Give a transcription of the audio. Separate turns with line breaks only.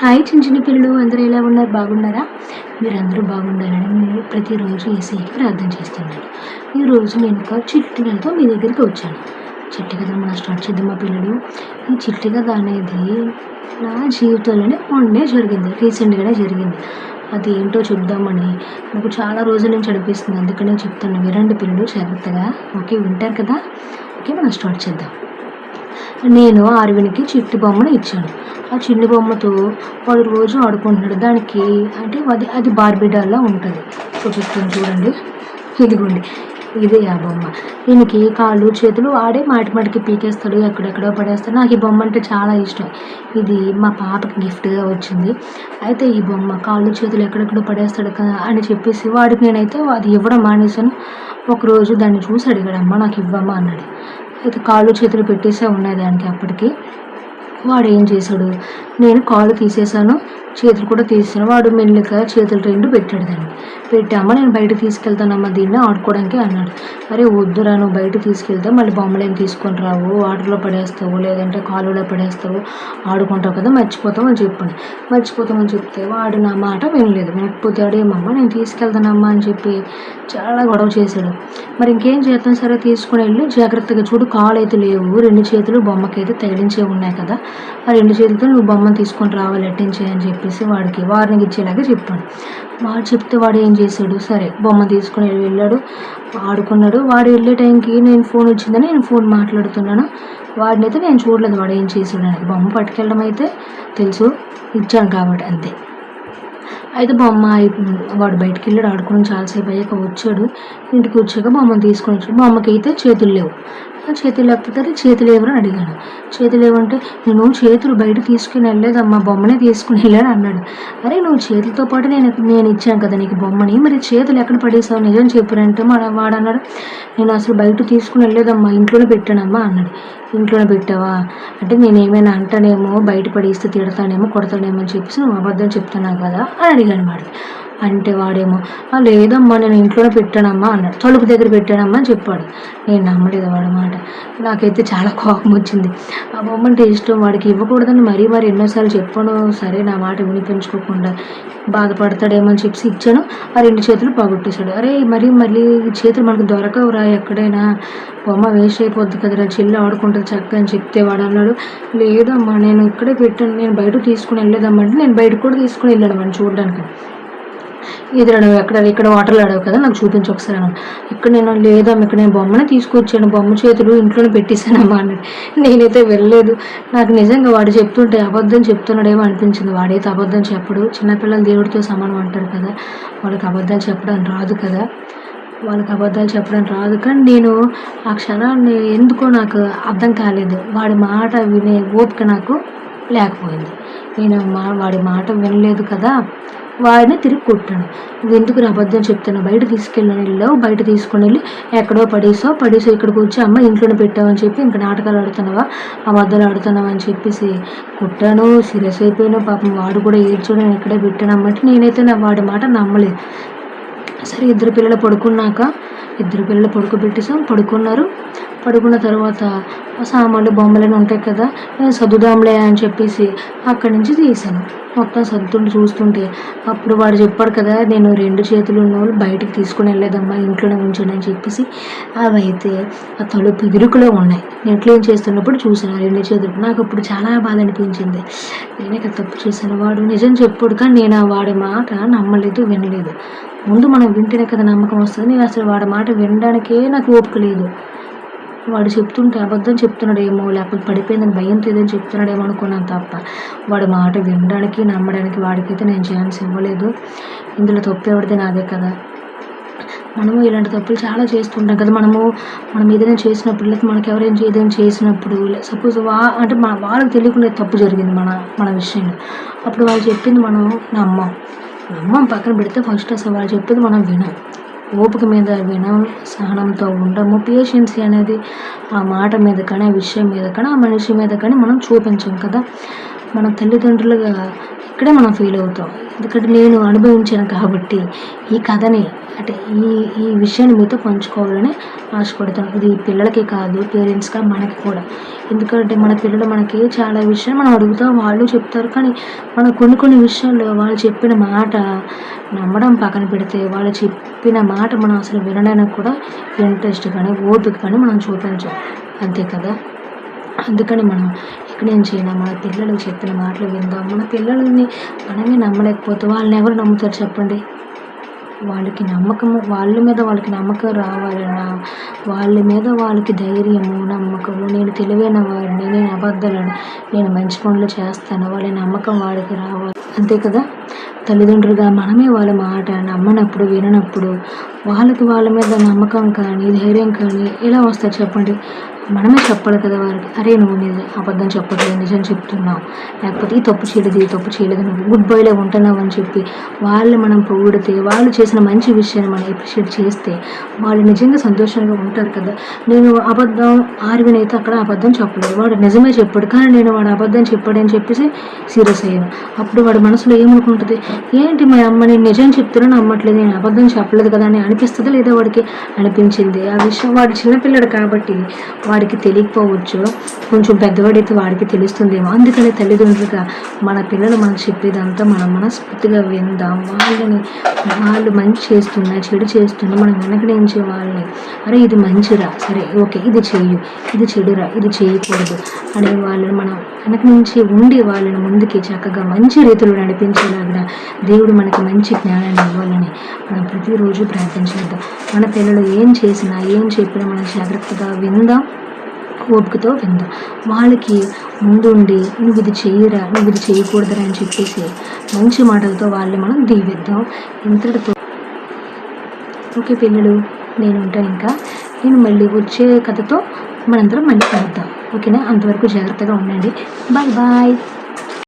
Hi చిన్న చిన్న పిల్లలు అందరూ ఎలా ఉన్నారు? బాగున్నారా? మీరందరూ బాగుండాలని నేను ప్రతిరోజు ఏసీకి ప్రార్థన చేస్తున్నాను. ఈరోజు నేను ఒక చిట్టి కథతో మీ దగ్గరికి వచ్చాను. చిట్టి కథ మనం స్టార్ట్ చేద్దాం మా పిల్లలు? ఈ చిట్టి కథ అనేది నా జీవితంలోనే మొన్నే జరిగింది. రీసెంట్గానే జరిగింది. అది ఏంటో చెప్దామని నాకు చాలా రోజుల నుంచి అనిపిస్తుంది. అందుకనే చెప్తాను. వినండి పిల్లలు జాగ్రత్తగా. ఓకే వింటారు కదా? ఓకే మనం స్టార్ట్ చేద్దాం. నేను అరవినికి చిట్టి బొమ్మను ఇచ్చాను. ఆ చిన్ని బొమ్మతో వాడు రోజు ఆడుకుంటున్నాడు. దానికి అంటే అది అది బార్బిడాల్లో ఉంటుంది. చూపిస్తాను చూడండి. ఇదిగోండి. ఇదే ఆ బొమ్మ. దీనికి కాళ్ళు చేతులు ఆడే మాటి మాటికి పీకేస్తాడు. ఎక్కడెక్కడో పడేస్తాడు. నాకు ఈ బొమ్మ అంటే చాలా ఇష్టం. ఇది మా పాపకి గిఫ్ట్గా వచ్చింది. అయితే ఈ బొమ్మ కాళ్ళు చేతులు ఎక్కడెక్కడో పడేస్తాడు కదా అని చెప్పేసి వాడికి నేనైతే అది ఇవ్వడం మానేశాను. ఒకరోజు దాన్ని చూసి అడిగాడు నాకు ఇవ్వమ్మా అన్నాడు. ఇది కాళ్ళు చేతులు పెట్టేసే ఉన్నాయి దానికి అప్పటికి. వాడు ఏం చేశాడు? నేను కాళ్ళు తీసేసాను చేతులు కూడా తీసాను వాడు మెల్లిగా చేతులు రెండు పెట్టాడు దాన్ని. పెట్టామా? నేను బయట తీసుకెళ్తానమ్మా దీన్ని ఆడుకోవడానికి అన్నాడు. అరే వద్దురా నువ్వు బయట తీసుకెళ్తే మళ్ళీ బొమ్మలు ఏం తీసుకొని రావు. వాటర్లో పడేస్తావు లేదంటే కాలువలో పడేస్తావు. ఆడుకుంటావు కదా మర్చిపోతావు అని చెప్పాను మర్చిపోతామని చెప్తే వాడు నా మాట వినలేదు. వినకపోతే అడేమమ్మా నేను తీసుకెళ్తానమ్మా అని చెప్పి చాలా గొడవ చేశాడు. మరి ఇంకేం చేస్తాం సరే తీసుకుని వెళ్ళి. జాగ్రత్తగా చూడు కాలు అయితే లేవు. రెండు చేతులు బొమ్మకైతే తగిలించే ఉన్నాయి కదా. ఆ రెండు చేతులతో నువ్వు బొమ్మ తీసుకొని రావాలి ఎట్టించే అని చెప్పేసి వాడికి వార్నింగ్ ఇచ్చేలాగా చెప్పాడు. వాడు చెప్తే వాడు ఏం చేశాడు? సరే బొమ్మ తీసుకుని వెళ్ళాడు ఆడుకున్నాడు. వాడు వెళ్ళే టైంకి నేను ఫోన్ వచ్చిందని నేను ఫోన్ మాట్లాడుతున్నాను. వాడినైతే నేను చూడలేదు వాడు ఏం చేశాడు అనేది బొమ్మ పట్టుకెళ్ళడం అయితే తెలుసు ఇచ్చాను కాబట్టి అంతే. అయితే బొమ్మ వాడు బయటికి వెళ్ళాడు ఆడుకుని చాలాసేపు అయ్యాక వచ్చాడు. ఇంటికి వచ్చాక బొమ్మను తీసుకొని వచ్చాడు. బొమ్మకి అయితే చేతులు లేవు. చేతులు లేకపోతే చేతులు ఎవరు అని అడిగాను. చేతులు ఏమంటే నేను చేతులు బయట తీసుకుని వెళ్ళలేదమ్మా బొమ్మనే తీసుకుని వెళ్ళాడు అన్నాడు. అరే నువ్వు చేతులతో పాటు నేను నేను ఇచ్చాను కదా నీకు బొమ్మని. మరి చేతులు ఎక్కడ పడేసావు నిజం చెప్పారంటే మన వాడు అన్నాడు. నేను అసలు బయట తీసుకుని వెళ్ళలేదమ్మా ఇంట్లోనే పెట్టానమ్మా అన్నాడు. ఇంట్లోనే పెట్టావా? అంటే నేను ఏమైనా అంటానేమో బయట పడేస్తే తిడతానేమో కొడతానేమో అని చెప్పేసి నువ్వు అబద్ధం చెప్తున్నావు కదా అని అడిగాను వాడు అంటే వాడేమో "ఆ, లేదమ్మా నేను ఇంట్లోనే పెట్టానమ్మా అన్నాడు. తలుపు దగ్గర పెట్టానమ్మా అని చెప్పాడు. నేను నమ్మలేదు వాడమాట నాకైతే చాలా కోపం వచ్చింది. ఆ బొమ్మ అంటే ఇష్టం వాడికి ఇవ్వకూడదని మరీ మరి ఎన్నోసార్లు చెప్పాను. సరే నా మాట వినిపించుకోకుండా బాధపడతాడేమో అని చెప్పి ఇచ్చాను. ఆ రెండు చేతులు పోగొట్టేశాడు. అరే మరి మళ్ళీ చేతులు మనకు దొరకవురా ఎక్కడైనా. బొమ్మ వేస్ట్ అయిపోద్ది కదరా చెల్లి ఆడుకుంటుంది చక్కగా అని చెప్తే వాడు అన్నాడు. లేదమ్మా నేను ఇక్కడే పెట్టాను. నేను బయట తీసుకుని వెళ్ళలేదమ్మా అంటే నేను బయట కూడా తీసుకుని వెళ్ళాను వాడిని చూడడానికి. ఇది అడవి ఎక్కడ ఇక్కడ వాటర్లో అడవు కదా నాకు చూపించు ఒకసారి ఇక్కడ నేను లేదా ఇక్కడ నేను బొమ్మని తీసుకొచ్చాను బొమ్మ చేతులు ఇంట్లోనే పెట్టేశానమ్మా అన్నాడు నేనైతే వెళ్ళలేదు. నాకు నిజంగా వాడు చెప్తుంటే అబద్ధం చెప్తున్నాడేమో అనిపించింది. వాడైతే అబద్ధం చెప్పడు. చిన్నపిల్లలు దేవుడితో సమానం అంటారు కదా. వాళ్ళకి అబద్ధాలు చెప్పడం రాదు కదా. వాళ్ళకి అబద్ధాలు చెప్పడం రాదు. కానీ నేను ఆ క్షణాన్ని ఎందుకో నాకు అర్థం కాలేదు. వాడి మాట వినే ఓపిక నాకు లేకపోయింది. నేను మా వాడి మాట వినలేదు కదా వాడిని తిరిగి కొట్టాను ఎందుకు నా అబద్ధం చెప్తాను బయట తీసుకెళ్ళని వెళ్ళావు బయట తీసుకుని వెళ్ళి ఎక్కడో పడేసావు. పడేసో ఇక్కడికి వచ్చి అమ్మ ఇంట్లోనే పెట్టావని చెప్పి ఇంకా నాటకాలు ఆడుతున్నావా? అబద్ధాలు ఆడుతున్నావా? అని చెప్పేసి కొట్టాను. సీరియస్ అయిపోయాను. పాపం వాడు కూడా ఏడ్చాడు. నేను ఇక్కడే పెట్టానమ్మంటే నేనైతే నా వాడి మాట నమ్మలేదు. సరే ఇద్దరు పిల్లలు పడుకున్నాక ఇద్దరు పిల్లలు పడుకోబెట్టేసాం పడుకున్నారు. పడుకున్న తర్వాత సామాన్లు సామాన్లు బొమ్మలని ఉంటాయి కదా నేను సర్దుదాంలే అని చెప్పేసి అక్కడి నుంచి తీసాను మొత్తం సర్దుతుంటే చూస్తుంటే అప్పుడు వాడు చెప్పాడు కదా నేను రెండు చేతులు ఉన్న వాళ్ళు బయటికి తీసుకుని వెళ్ళలేదమ్మా ఇంట్లోనే ఉంచాను అని చెప్పేసి అవి అయితే ఆ తలుపు ఇరుకులో ఉన్నాయి. నేను క్లీన్ చేస్తున్నప్పుడు చూసాను రెండు చేతులు. నాకు అప్పుడు చాలా బాధ అనిపించింది. నేనే కదా తప్పు చేశాను. వాడు నిజం చెప్పాడు కానీ నేను ఆ వాడి మాట నమ్మలేదు వినలేదు. ముందు మనం వింటేనే కదా నమ్మకం వస్తుంది. నేను అసలు వాడి మాట వినడానికే నాకు ఓపిక లేదు. వాడు చెప్తుంటే అబద్ధం చెప్తున్నాడేమో లేకపోతే పడిపోయిందని భయంతో ఏదైనా చెప్తున్నాడేమో అనుకున్నాను తప్ప వాడి మాట వినడానికి నమ్మడానికి వాడికైతే నేను ఛాన్స్ ఇవ్వలేదు. ఇందులో తప్పు ఎవరిది నాదే కదా. మనము ఇలాంటి తప్పులు చాలా చేస్తుంటాం కదా. మనము మనం ఏదైనా చేసినప్పుడు లేకపోతే మనకి ఎవరైనా ఏదైనా చేసినప్పుడు సపోజ్ వా అంటే మన వాళ్ళకి తెలియకుండా తప్పు జరిగింది మన మన విషయంలో. అప్పుడు వాళ్ళు చెప్పింది మనం నమ్మం. నమ్మం పక్కన పెడితే ఫస్ట్ అసలు వాళ్ళు చెప్పింది మనం వినం. ఓపిక మీద వినం సహనంతో ఉండము. పేషెన్సీ అనేది ఆ మాట మీద కానీ ఆ విషయం మీద కానీ ఆ మనిషి మీద కానీ మనం చూపించం కదా. మన తల్లిదండ్రులుగా ఇక్కడే మనం ఫీల్ అవుతాం. ఎందుకంటే నేను అనుభవించాను కాబట్టి ఈ కథని అంటే ఈ ఈ విషయాన్ని మీతో పంచుకోవాలని ఆశపడతాను. ఇది పిల్లలకి కాదు పేరెంట్స్గా మనకి కూడా. ఎందుకంటే మన పిల్లలు మనకి చాలా విషయాలు మనం అడుగుతాం వాళ్ళు చెప్తారు. కానీ మనం కొన్ని కొన్ని విషయాల్లో వాళ్ళు చెప్పిన మాట నమ్మడం పక్కన పెడితే వాళ్ళు చెప్పిన మాట మనం అసలు వినడానికి కూడా ఇంట్రెస్ట్ కానీ ఓపిక కానీ మనం చూపించాం. అంతే కదా? అందుకని మనం నేను నుంచి మన పిల్లలకు చెప్పిన మాటలు విందాం. మన పిల్లలని మనమే నమ్మలేకపోతే వాళ్ళని ఎవరు నమ్ముతారు చెప్పండి? వాళ్ళకి నమ్మకము వాళ్ళ మీద వాళ్ళకి నమ్మకం రావాలన్నా వాళ్ళ మీద వాళ్ళకి ధైర్యము నమ్మకము నేను తెలివైన వాడిని నేను అబద్ధాలను నేను మంచి పనులు చేస్తాను వాళ్ళ నమ్మకం వాడికి రావాలి. అంతే కదా? తల్లిదండ్రులుగా మనమే వాళ్ళ మాట నమ్మనప్పుడు విననప్పుడు వాళ్ళకి వాళ్ళ మీద నమ్మకం కానీ ధైర్యం కానీ ఎలా వస్తారు చెప్పండి? మనమే చెప్పాలి కదా వారికి. అరే నువ్వు నిజం అబద్ధం చెప్పట్లేదు నిజం చెప్తున్నావు లేకపోతే ఈ తప్పు చేయలేదు ఈ తప్పు చేయలేదు నువ్వు గుడ్ బాయ్లో ఉంటున్నావు అని చెప్పి వాళ్ళు మనం పొగిడితే వాళ్ళు చేసిన మంచి విషయాన్ని మనం అప్రిషియేట్ చేస్తే వాళ్ళు నిజంగా సంతోషంగా ఉంటారు కదా. నేను అబద్ధం ఆర్విన్ అయితే అక్కడ అబద్ధం చెప్పలేదు. వాడు నిజమే చెప్పాడు కానీ నేను వాడు అబద్ధం చెప్పాడని చెప్పేసి సీరియస్ అయ్యాను. అప్పుడు వాడి మనసులో ఏమనుకుంటుంది? ఏంటి మా అమ్మ నేను నిజం చెప్తున్నా నమ్మట్లేదు నేను అబద్ధం చెప్పలేదు కదా అని అనిపిస్తుందా లేదా వాడికి? అనిపించింది. ఆ విషయం వాడు చిన్నపిల్లడు కాబట్టి వాడికి తెలియకపోవచ్చు. కొంచెం పెద్దవాడైతే వాడికి తెలుస్తుందేమో. అందుకనే తల్లిదండ్రులుగా మన పిల్లలు మనకు చెప్పేదంతా మనం మనస్ఫూర్తిగా విందాం. వాళ్ళని వాళ్ళు మంచి చేస్తున్నా చెడు చేస్తున్నా మనం వెనకడించే వాళ్ళని అరే ఇది మంచిరా సరే ఓకే ఇది చేయు ఇది చెడురా ఇది చేయకూడదు అనే వాళ్ళని మనం వెనక నుంచి ఉండి వాళ్ళని ముందుకి చక్కగా మంచి రీతిలో నడిపించేలాగా దేవుడు మనకి మంచి జ్ఞానాన్ని ఇవ్వాలని మనం ప్రతిరోజు ప్రార్థన చేద్దాం మన పిల్లలు ఏం చేసినా ఏం చెప్పినా మనం జాగ్రత్తగా విందాం ఓపికతో విందాం. వాళ్ళకి ముందుండి నువ్వు ఇది చేయరా నువ్వు ఇది చేయకూడదురా అని చెప్పేసి మంచి మాటలతో వాళ్ళని మనం దీవిద్దాం. ఇంతటితో ఓకే పిల్లలు నేను ఉంటాను ఇంకా. నేను మళ్ళీ వచ్చే కథతో మనందరం మళ్ళీ కలుద్దాం. ఓకేనా? అంతవరకు జాగ్రత్తగా ఉండండి. Bye bye.